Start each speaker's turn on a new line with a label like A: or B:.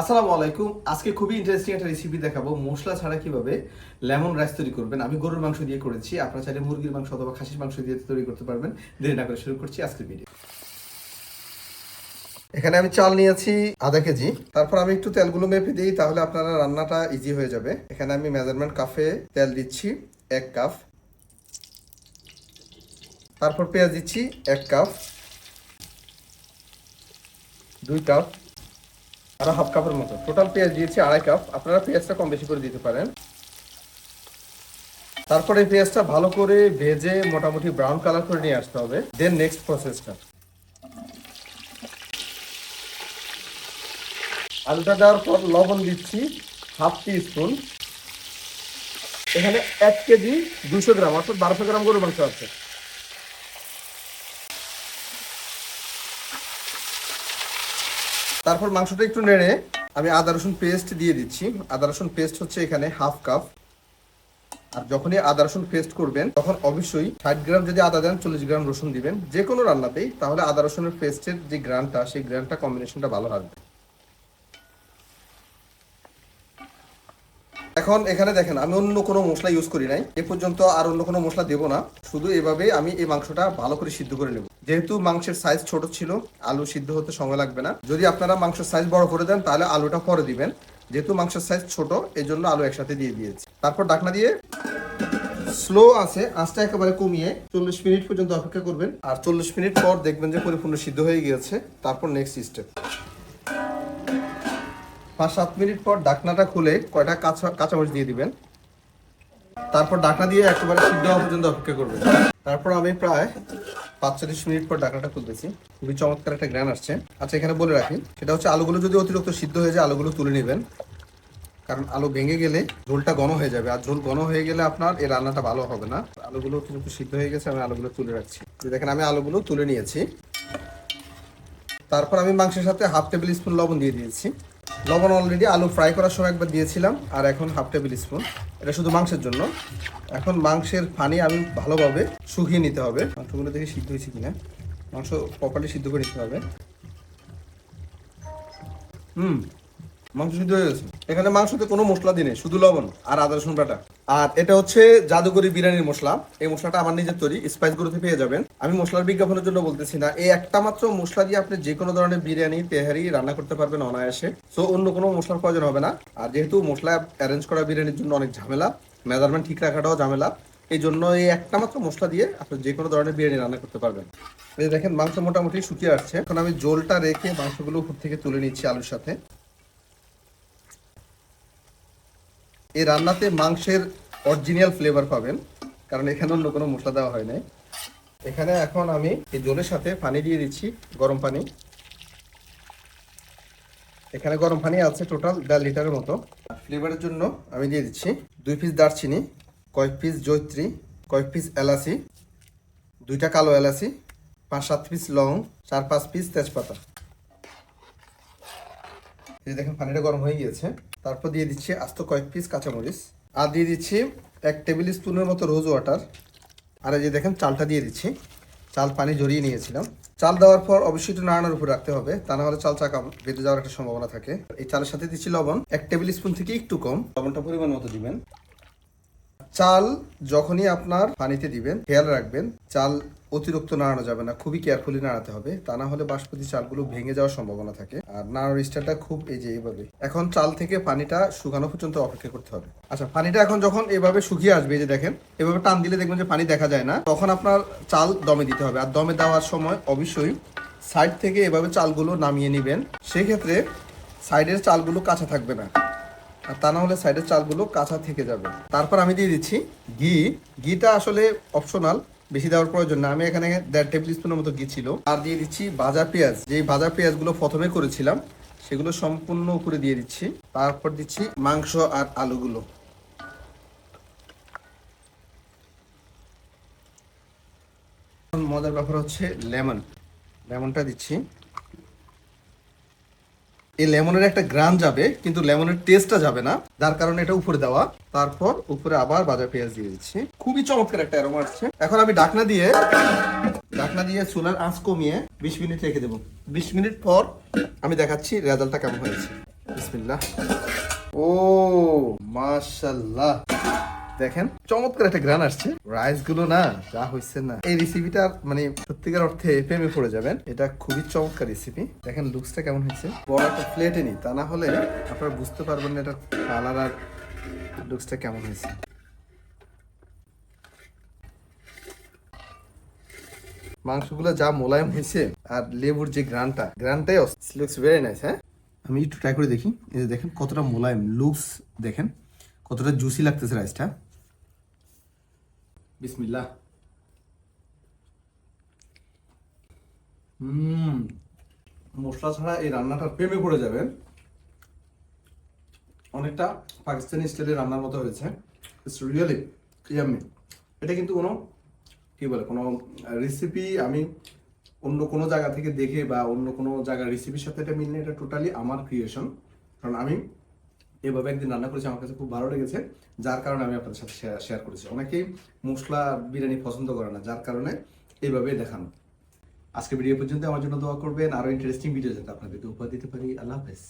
A: আসসালামু আলাইকুম। আজকে খুবই ইন্টারেস্টিং একটা রেসিপি দেখাবো। মশলা ছাড়া কীভাবে লেমন রাইস তৈরি করবেন? আমি গরুর মাংস দিয়ে করেছি। আপনারা চাইলে মুরগির মাংস অথবা খাসির মাংস দিয়ে তৈরি করতে পারবেন। দেরি না করে শুরু করছি আজকের ভিডিও এখানে আমি চাল নিয়েছি আধা কেজি। তারপর আমি একটু তেলগুলো মেপে দিই, তাহলে আপনারা রান্নাটা ইজি হয়ে যাবে। এখানে আমি মেজারমেন্ট কাপে তেল দিচ্ছি এক কাপ তারপর পেঁয়াজ দিচ্ছি এক কাপ দুই কাপ আরও হাফ কাপের মতো। টোটাল পেঁয়াজ দিয়েছি আড়াই কাপ। আপনারা পেঁয়াজটা কম বেশি করে দিতে পারেন। তারপরে পেঁয়াজটা ভালো করে ভেজে মোটামুটি ব্রাউন কালার করে নিয়ে আসতে হবে। দেন নেক্সট প্রসেসটা আলুটা দেওয়ার পর লবণ দিচ্ছি হাফ টি স্পুন এখানে এক কেজি দুশো গ্রাম, অর্থাৎ বারোশো গ্রাম গরুর মাংস আছে। তারপর মাংসটা একটু নেড়ে আমি আদা রসুন পেস্ট দিয়ে দিচ্ছি। আদা রসুন পেস্ট হচ্ছে এখানে হাফ কাপ আর যখনই আদা রসুন পেস্ট করবেন, তখন অবশ্যই ষাট গ্রাম যদি আদা দেন, চল্লিশ গ্রাম রসুন দিবেন। যে কোনো রান্নাতেই, তাহলে আদা রসুনের পেস্টের যে গ্রানটা, সেই গ্রানটা কম্বিনেশনটা ভালো আসবে এখন এখানে দেখেন, আমি অন্য কোনো মশলা ইউজ করি নাই। এ পর্যন্ত আর অন্য কোনো মশলা দেবো না। শুধু এভাবে আমি এই মাংসটা ভালো করে সিদ্ধ করে নেব। যেহেতু মাংসের সাইজ ছোট ছিল, আলু সিদ্ধ হতে সময় লাগবে না। যদি আপনারা মাংসের সাইজ বড় করে দেন, তাহলে আলুটা পরে দিবেন। যেহেতু মাংসের সাইজ ছোট এই জন্য আলু একসাথে দিয়ে দিয়েছি। তারপর ডাকনা দিয়ে স্লো আছে, আঁচটা একেবারে কমিয়ে চল্লিশ মিনিট পর্যন্ত অপেক্ষা করবেন। আর চল্লিশ মিনিট পর দেখবেন যে পরিপূর্ণ সিদ্ধ হয়ে গিয়েছে। তারপর নেক্সট স্টেপ পাঁচ সাত মিনিট পর ডাকনাটা খুলে কয়টা কাঁচা কাঁচামরিচ দিয়ে দিবেন। তারপর ডাকনা দিয়ে একেবারে সিদ্ধ হওয়া পর্যন্ত অপেক্ষা করবেন। তারপর আমি প্রায় পাঁচচল্লিশ মিনিট পর ডাকনাটা খুলতেছি। খুবই চমৎকার একটা গ্রান আসছে। আচ্ছা এখানে বলে রাখি, সেটা হচ্ছে আলুগুলো যদি অতিরিক্ত সিদ্ধ হয়ে যায়, আলুগুলো তুলে নেবেন। কারণ আলু ভেঙে গেলে ঝোলটা ঘন হয়ে যাবে। আর ঝোল ঘন হয়ে গেলে আপনার এই রান্নাটা ভালো হবে না। আলুগুলো অতিরিক্ত সিদ্ধ হয়ে গেছে, আমি আলুগুলো তুলে রাখছি। দেখেন, আমি আলুগুলো তুলে নিয়েছি। তারপর আমি মাংসের সাথে হাফ টেবিল স্পুন লবণ দিয়ে দিয়েছি। লবণ অলরেডি আলু ফ্রাই করার সময় একবার দিয়েছিলাম, আর এখন হাফ টেবিল স্পুন এটা শুধু মাংসের জন্য। এখন মাংসের পানি আমি ভালোভাবে শুকিয়ে নিতে হবে। মাংসগুলো দেখে সিদ্ধ হয়েছে কিনা। মাংস প্রপারলি সিদ্ধ করে নিতে হবে। হুম। মাংস সিদ্ধ হয়ে গেছে। এখানে মাংসতে কোনো মশলা দিনে শুধু লবণ আর আদা রসুন বাটা। আর এটা হচ্ছে জাদুকরি বিরিয়ানির মশলা। এই মশলাটা আমার নিজের তৈরি স্পাইস গুলোতে পেয়ে যাবেন। আমি মশলার বিজ্ঞাপনের জন্য বলতেছি না, এই একটা মাত্র মশলা দিয়ে আপনি যে কোনো ধরনের বিরিয়ানি, তেহারি রান্না করতে পারবেন অনায়াসে। সো অন্য কোনো মশলার প্রয়োজন হবে না। আর যেহেতু মশলা অ্যারেঞ্জ করা বিরিয়ানির জন্য অনেক ঝামেলা মেজারমেন্ট ঠিক রাখাটাও ঝামেলা, এই জন্য এই একটা মাত্র মশলা দিয়ে আপনি যে কোনো ধরনের বিরিয়ানি রান্না করতে পারবেন। এই দেখেন, মাংস মোটামুটি শুকিয়ে আসছে। এখন আমি জোলটা রেখে মাংসগুলো উপর থেকে তুলে নিচ্ছি আলুর সাথে। এই রান্নাতে মাংসের অরিজিনাল ফ্লেভার পাবেন, কারণ এখানে অন্য কোনো মশলা দেওয়া হয় নাই। এখানে এখন আমি এই জলের সাথে পানি দিয়ে দিচ্ছি, গরম পানি। এখানে গরম পানি আছে টোটাল দেড় লিটারের মতো। ফ্লেভারের জন্য আমি দিয়ে দিচ্ছি দুই পিস দারচিনি, কয়েক পিস জৈত্রী কয়েক পিস এলাচি, দুইটা কালো এলাচি, পাঁচ সাত পিস লং চার পাঁচ পিস তেজপাতা। এই দেখেন পানিটা গরম হয়ে গিয়েছে। তারপর দিয়ে দিচ্ছি আস্ত কয়েক পিস কাঁচামরিচ। আর দিয়ে দিচ্ছি এক টেবিল স্পুনের মতো রোজ ওয়াটার আর এই যে দেখেন চালটা দিয়ে দিচ্ছি। চাল পানি জড়িয়ে নিয়েছিলাম। চাল দেওয়ার পর অবশ্যই একটু নাড়ানোর উপর রাখতে হবে। তা না হলে চাল চাকা বেঁধে যাওয়ার একটা সম্ভাবনা থাকে। এই চালের সাথে দিচ্ছি লবণ। এক টেবিল স্পুন থেকে একটু কম। লবণটা পরিমাণ মতো দিবেন। চাল যখনই আপনার পানিতে দিবেন, খেয়াল রাখবেন, চাল অতিরিক্ত নাড়ানো যাবে না। খুবই কেয়ারফুলি নাড়াতে হবে। তা না হলে বাসপতি চালগুলো ভেঙে যাওয়ার সম্ভাবনা থাকে। আর নাড়ানোর স্টাইলটা খুব এই যে এইভাবে। এখন চাল থেকে পানিটা শুকানো পর্যন্ত অপেক্ষা করতে হবে। আচ্ছা পানিটা এখন যখন এভাবে শুকিয়ে আসবে যে দেখেন, এভাবে টান দিলে দেখবেন যে পানি দেখা যায় না। তখন আপনার চাল দমে দিতে হবে। আর দমে দেওয়ার সময় অবশ্যই সাইড থেকে এভাবে চালগুলো নামিয়ে নেবেন। সেক্ষেত্রে সাইডের চালগুলো কাঁচা থাকবে না। আর তা না হলে সাইডের চালগুলো কাঁচা থেকে যাবে। তারপর আমি দিয়ে দিচ্ছি ঘি। ঘিটা আসলে অপশনাল বেশি দেওয়ার প্রয়োজন না। আমি এখানে দেড় টেবিল স্পুনের মতো ঘি ছিল। আর দিয়ে দিচ্ছি ভাজা পেঁয়াজ। যে ভাজা পেঁয়াজগুলো প্রথমে করেছিলাম, সেগুলো সম্পূর্ণ করে দিয়ে দিচ্ছি। তারপর দিচ্ছি মাংস আর আলুগুলো। মজার ব্যাপার হচ্ছে লেমন। লেমনটা দিচ্ছি। এই লেমনের একটা গ্রাম যাবে, কিন্তু লেমনের টেস্টটা যাবে না। যার কারণে এটা উপরে দেওয়া। তারপর উপরে আবার বাজার পেঁয়াজ দিয়ে দিচ্ছি। খুবই চমৎকার একটা অ্যারোমা আসছে। এখন আমি ডাকনা দিয়ে ডাকনা দিয়ে চুলার আঁচ কমিয়ে বিশ মিনিট রেখে দেবো। বিশ মিনিট পর আমি দেখাচ্ছি রেজাল্টটা কেমন হয়েছে। বিসমিল্লাহ। ও, মাশাল্লাহ। দেখেন, চমৎকার একটা গ্রান আসছে। রাইসগুলো না, যা হয়েছে না। এই রেসিপিটা মানে সত্যিকার অর্থে প্রেমে পড়ে যাবেন। এটা খুবই চমৎকার রেসিপি দেখেন লুকসটা কেমন হয়েছে। বড় একটা প্লেটে নি, তা না হলে আপনারা বুঝতে পারবেন না এটা কালার আর লুকসটা কেমন হয়েছে। মাংসগুলো যা মোলায়েম হয়েছে আর লেবুর যে গ্রানটা গ্রানটাই লুকস ভেরি নাইস হ্যাঁ? আমি একটু ট্রাই করে দেখি। এই দেখেন, কতটা মোলায়েম লুকস দেখেন, কতটা জুসি লাগতেছে রাইসটা বিসমিল্লাহ। হুম, মশলা ছাড়া এই রান্নাটার প্রেমে পড়ে যাবেন। অনেকটা পাকিস্তানি স্টাইলের রান্নার মতো হয়েছে। ইটস রিয়েলি ইয়ামি এটা কিন্তু কোনো, কি বলে, কোনো রেসিপি আমি অন্য কোনো জায়গা থেকে দেখে বা অন্য কোনো জায়গার রেসিপির সাথে এটা মিললে এটা টোটালি আমার ক্রিয়েশন কারণ আমি এভাবে একদিন রান্না করেছি, আমার কাছে খুব ভালো লেগেছে। যার কারণে আমি আপনাদের সাথে শেয়ার করেছি। অনেকেই মশলা, বিরিয়ানি পছন্দ করে না, যার কারণে এইভাবে দেখানো। আজকে ভিডিও পর্যন্ত আমার জন্য দোয়া করবেন। আরও ইন্টারেস্টিং ভিডিও যাতে আপনাদেরকে উপহার দিতে পারি। আল্লাহ হাফেজ।